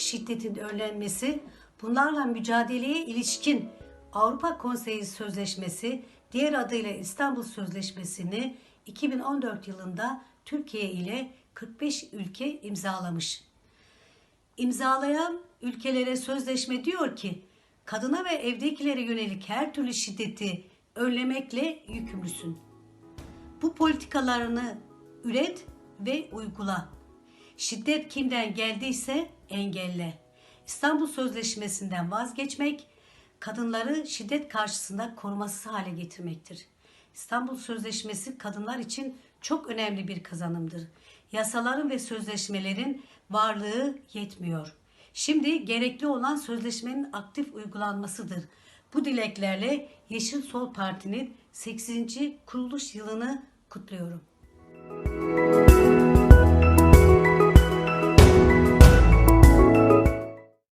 şiddetin önlenmesi, bunlarla mücadeleye ilişkin Avrupa Konseyi Sözleşmesi, diğer adıyla İstanbul Sözleşmesi'ni 2014 yılında Türkiye ile 45 ülke imzalamış. İmzalayan ülkelere sözleşme diyor ki, kadına ve evdekilere yönelik her türlü şiddeti önlemekle yükümlüsün. Bu politikalarını üret ve uygula. Şiddet kimden geldiyse engelle. İstanbul Sözleşmesi'nden vazgeçmek, kadınları şiddet karşısında korumasız hale getirmektir. İstanbul Sözleşmesi kadınlar için çok önemli bir kazanımdır. Yasaların ve sözleşmelerin varlığı yetmiyor. Şimdi gerekli olan sözleşmenin aktif uygulanmasıdır. Bu dileklerle Yeşil Sol Parti'nin 8. kuruluş yılını kutluyorum.